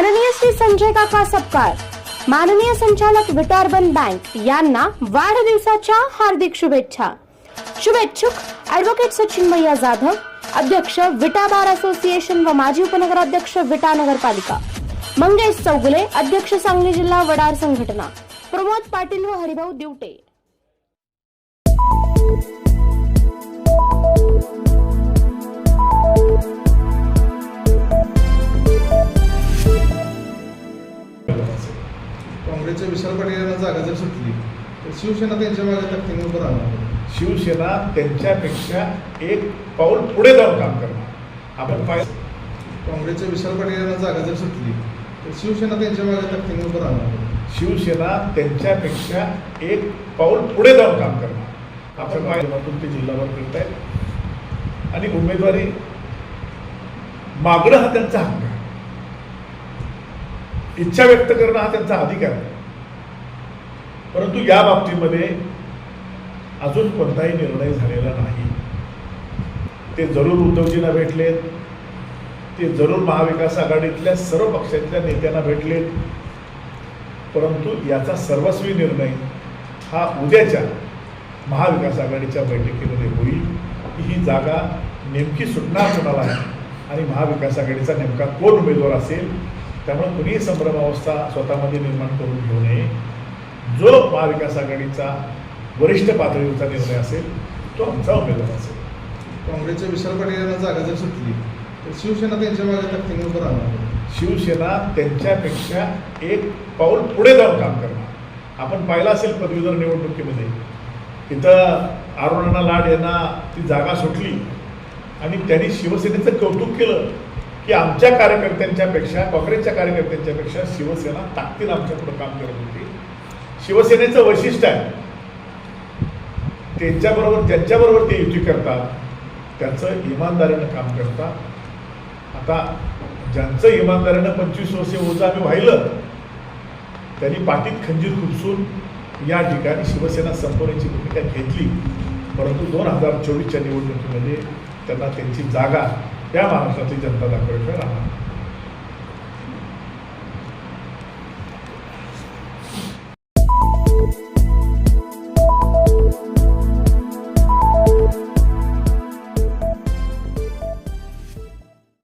माननीय श्री संजय काका सपकाळ माननीय संचालक विटारबन बँक यांना वाढदिवसाच्या हार्दिक शुभेच्छा. शुभेच्छुक ऍडव्होकेट सचिन मैया जाधव अध्यक्ष विटा बार असोसिएशन व माजी उपनगराध्यक्ष विटा नगरपालिका. मंगेश चौगुले अध्यक्ष सांगली जिल्हा वडार संघटना. प्रमोद पाटील व हरिभाऊ दिवटे. काँग्रेसच्या विशाल पाटील यांना जागा जर सुटली तर शिवसेना त्यांच्या मागे ताकदीने उभं राहणार. शिवसेना त्यांच्यापेक्षा एक पाऊल पुढे जाऊन काम करणार. आपण पाय काँग्रेसच्या विशाल पाटील यांना जागा जर सुटली तर शिवसेना त्यांच्या मागे ताकदीने उभं राहणार. शिवसेना त्यांच्यापेक्षा एक पाऊल पुढे जाऊन काम करणार. आपण माध्यमातून ते जिल्हावर करत आहेत आणि उमेदवारी मागणं हा त्यांचा हक्क आहे. इच्छा व्यक्त करणं हा त्यांचा अधिकार आहे. परंतु या बाबतीमध्ये अजून कोणताही निर्णय झालेला नाही. ते जरूर उद्धवजींना भेटलेत. ते जरूर महाविकास आघाडीतल्या सर्व पक्षातल्या नेत्यांना भेटलेत. परंतु याचा सर्वस्वी निर्णय हा उद्याच्या महाविकास आघाडीच्या बैठकीमध्ये होईल. की ही जागा नेमकी सुटणार कोणाला आहे आणि महाविकास आघाडीचा नेमका कोण उमेदवार असेल त्यामुळे कुणीही संभ्रमावस्था स्वतःमध्ये निर्माण करून घेऊ नये. जो महाविकास आघाडीचा वरिष्ठ पातळीवरचा निर्णय असेल तो आमचा उमेदवार असेल. काँग्रेसच्या विशाल पाटील यांना जागा जर सुटली तर शिवसेना त्यांच्या मागे ताकदीने उभं राहणार. शिवसेना त्यांच्यापेक्षा एक पाऊल पुढे जाऊन काम करणार. आपण पाहिलं असेल पदवीधर निवडणुकीमध्ये इथं अरुणाना लाड यांना ती जागा सुटली आणि त्यांनी शिवसेनेचं कौतुक केलं की आमच्या कार्यकर्त्यांच्यापेक्षा काँग्रेसच्या कार्यकर्त्यांच्यापेक्षा शिवसेना ताकदीनं आमच्या पुढे काम करत होती. शिवसेनेचं वैशिष्ट्य आहे. त्यांच्याबरोबर ज्यांच्याबरोबर ते युती करतात. त्याचं इमानदारीनं काम करतात. आता ज्यांचं इमानदारीनं पंचवीस वर्षे ओझं आम्ही व्हायलं त्यांनी पाठीत खंजीर खुपसून या ठिकाणी शिवसेना संपवण्याची भूमिका घेतली. परंतु दोन हजार चोवीसच्या निवडणुकीमध्ये त्यांना त्यांची जागा या महाराष्ट्रातली जनता दाखवायची राहणार.